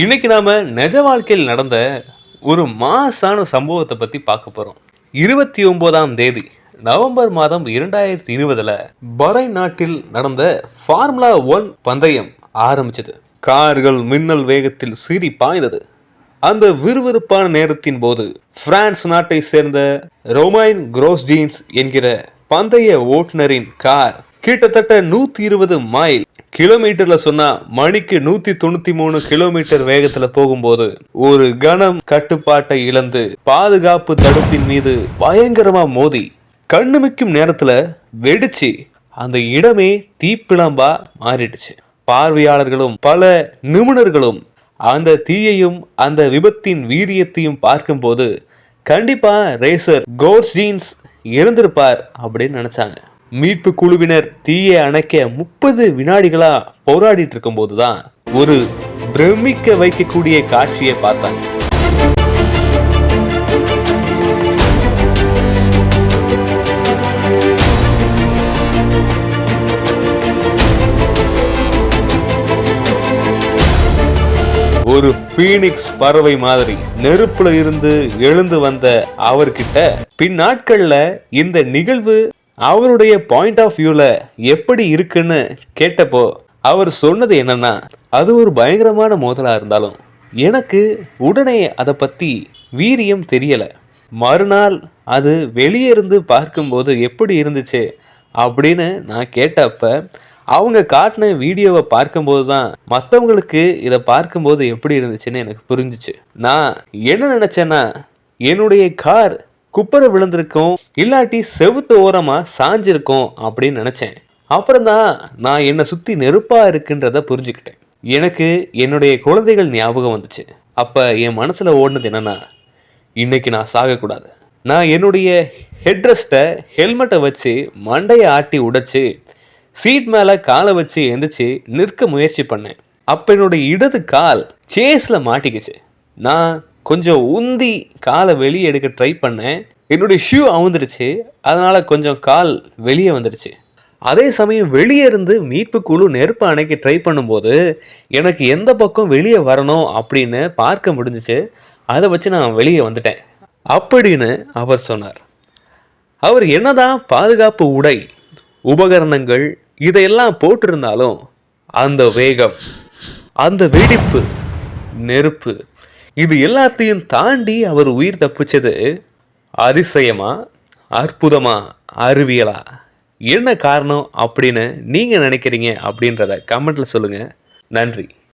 இன்னைக்கு நாம நிஜ வாழ்க்கையில் நடந்த ஒரு மாசான சம்பவத்தை பத்தி பார்க்க போறோம். இருபத்தி ஒன்பதாம் தேதி நவம்பர் மாதம் இரண்டாயிரத்தி இருபதுல பரைன் நாட்டில் நடந்த ஃபார்முலா ஒன் பந்தயம் ஆரம்பிச்சது. கார்கள் மின்னல் வேகத்தில் சீறி பாய்ந்தது. அந்த விறுவிறுப்பான நேரத்தின் போது பிரான்ஸ் நாட்டை சேர்ந்த ரொமைன் குரோஸ்ஜீன்ஸ் என்கிற பந்தய ஓட்டுநரின் கார் கிட்டத்தட்ட நூத்தி இருபது மைல் கிலோமீட்டர்ல சொன்னா மணிக்கு நூத்தி தொண்ணூத்தி மூணு கிலோமீட்டர் வேகத்துல போகும்போது ஒரு கணம் கட்டுப்பாட்டை இழந்து பாதுகாப்பு தடுப்பின் மீது பயங்கரமா மோதி கண்ணுமிக்கும் நேரத்துல வெடிச்சு அந்த இடமே தீப்பிழம்பா மாறிடுச்சு. பார்வையாளர்களும் பல நிபுணர்களும் அந்த தீயையும் அந்த விபத்தின் வீரியத்தையும் பார்க்கும்போது கண்டிப்பா ரேசர் கோர்ஸ் ஜீன்ஸ் இருந்திருப்பார் அப்படின்னு நினைச்சாங்க. மீட்பு குழுவினர் தீயை அணைக்க முப்பது வினாடிகளா போராடிட்டு இருக்கும் போதுதான் ஒரு பிரமிக்க வைக்கக்கூடிய காட்சியை பார்த்தாங்க. ஒரு பீனிக்ஸ் பறவை மாதிரி நெருப்புல இருந்து எழுந்து வந்த அவர்கிட்ட பின் நாட்கள்ல இந்த நிகழ்வு அவருடைய பாயிண்ட் ஆஃப் வியூவில் எப்படி இருக்குன்னு கேட்டப்போ அவர் சொன்னது என்னன்னா அது ஒரு பயங்கரமான மோதலாக இருந்தாலும் எனக்கு உடனே அதை பற்றி வீரியம் தெரியலை. மறுநாள் அது வெளியே இருந்து பார்க்கும்போது எப்படி இருந்துச்சு அப்படின்னு நான் கேட்டப்ப அவங்க காட்டின வீடியோவை பார்க்கும்போது தான் மற்றவங்களுக்கு இதை பார்க்கும்போது எப்படி இருந்துச்சுன்னு எனக்கு புரிஞ்சுச்சு. நான் என்ன நினச்சேன்னா என்னுடைய கார் குப்பரை விழுந்திருக்கும் இல்லாட்டி செவுத்து ஓரமா சாஞ்சிருக்கும் அப்படின்னு நினைச்சேன். அப்புறம் தான் நான் என்னை சுத்தி நெருப்பா இருக்குன்றத புரிஞ்சுக்கிட்டேன். எனக்கு என்னுடைய குழந்தைகள் ஞாபகம் வந்துச்சு. அப்போ என் மனசில் ஓடினது என்னன்னா இன்னைக்கு நான் சாகக்கூடாது. நான் என்னுடைய ஹெட்ரெஸ்ட்டை ஹெல்மெட்டை வச்சு மண்டையை ஆட்டி உடைச்சி சீட் மேலே காலை வச்சு எந்திரிச்சு நிற்க முயற்சி பண்ணேன். அப்போ என்னுடைய இடது கால் சேஸில் மாட்டிக்கிச்சு. நான் கொஞ்சம் உந்தி காலை வெளியே எடுக்க ட்ரை பண்ணேன். என்னுடைய ஷூ அவுந்துருச்சு அதனால கொஞ்சம் கால் வெளியே வந்துடுச்சு. அதே சமயம் வெளியே இருந்து மீட்பு குழு நெருப்பு அணைக்க ட்ரை பண்ணும்போது எனக்கு எந்த பக்கம் வெளியே வரணும் அப்படின்னு பார்க்க முடிஞ்சிச்சு. அதை வச்சு நான் வெளியே வந்துட்டேன். அப்படின்னு அவர் சொன்னார். அவர் என்னதான் பாதுகாப்பு உடை உபகரணங்கள் இதையெல்லாம் போட்டிருந்தாலும் அந்த வேகம் அந்த வெடிப்பு நெருப்பு இது எல்லாத்தையும் தாண்டி அவர் உயிர் தப்பிச்சது அதிசயமா அற்புதமா அறிவியலா? என்ன காரணம் அப்படின்னு நீங்கள் நினைக்கிறீங்க அப்படின்றத கமெண்ட்டில் சொல்லுங்கள் நன்றி.